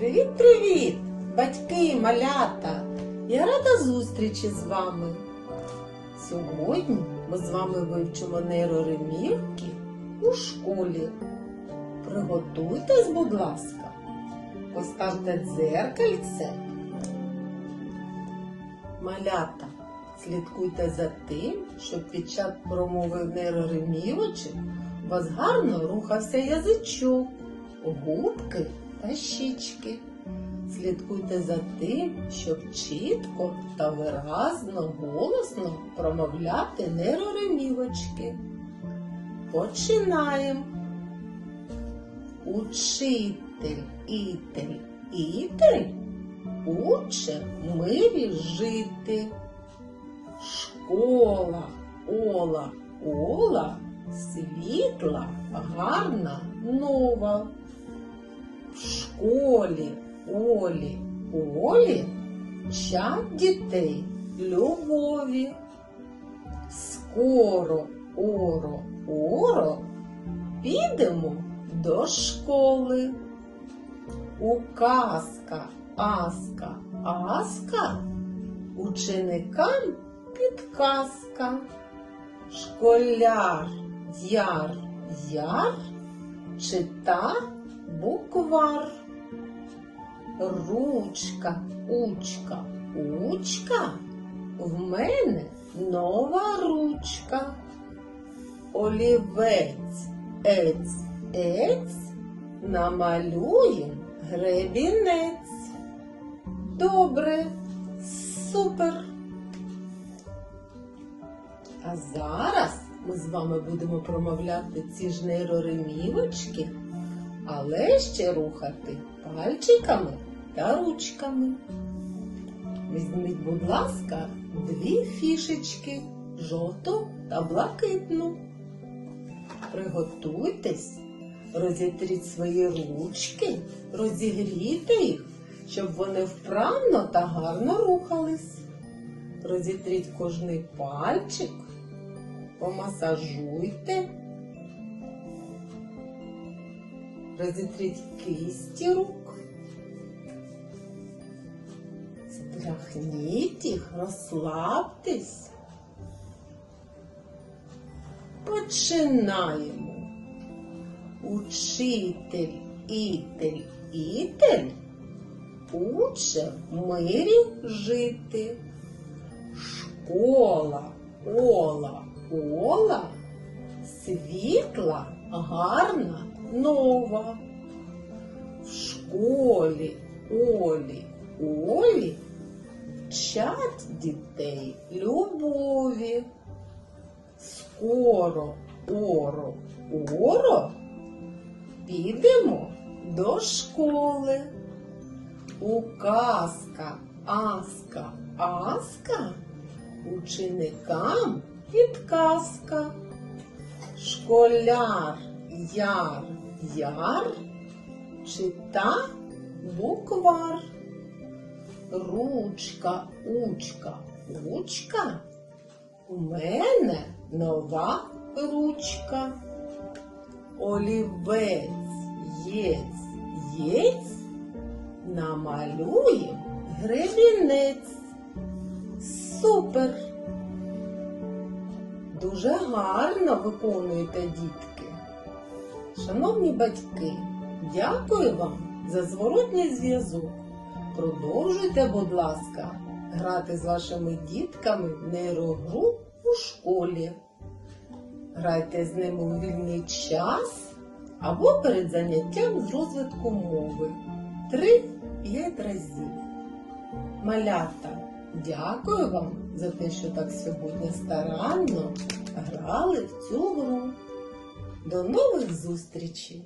Привіт-привіт, батьки малята! Я рада зустрічі з вами. Сьогодні ми з вами вивчимо нейроремівки у школі. Приготуйтесь, будь ласка, поставте дзеркальце. Малята, слідкуйте за тим, щоб під час промови нейроремівочок у вас гарно рухався язичок, губки та щічки. Слідкуйте за тим, щоб чітко та виразно голосно промовляти нейроремівочки. Починаємо. Учитель, ітель, ітель уче в мирі жити. Школа, ола, ола, світла, гарна, нова. В школі, олі, олі, вчать дітей любові. Скоро, оро, оро, підемо до школи. Указка, аска, аска, ученикам підказка. Школяр, яр, яр, чита буквар. Ручка, учка, учка, в мене нова ручка. Олівець, ець, ець, намалюєм гребінець. Добре, супер. А зараз ми з вами будемо промовляти ці ж нейроремівочки, але ще рухати пальчиками та ручками. Візьміть, будь ласка, дві фішечки жовту та блакитну. Приготуйтесь, розітріть свої ручки, розігрійте їх, щоб вони вправно та гарно рухались. Розітріть кожний пальчик, помасажуйте, розітріть кисті рук. Стряхніть їх, розслабтесь. Починаємо. Учитель, ітель, ітель уче в мирі жити. Школа, ола, ола, світла, гарна, нова. В школі, олі, олі вчать дітей любові. Скоро, оро, оро, підемо до школи. Указка, аска, аска, ученикам підказка. Школяр, яр, яр, чита буквар. Ручка, учка, учка. У мене нова ручка. Олівець, єць, єць, намалюєм гребінець. Супер! Дуже гарно виконуєте, дітки. Шановні батьки, дякую вам за зворотній зв'язок. Продовжуйте, будь ласка, грати з вашими дітками в нейрогру у школі. Грайте з ними у вільний час або перед заняттям з розвитку мови. Три-п'ять разів. Малята, дякую вам за те, що так сьогодні старанно грали в цю гру. До нових зустрічей!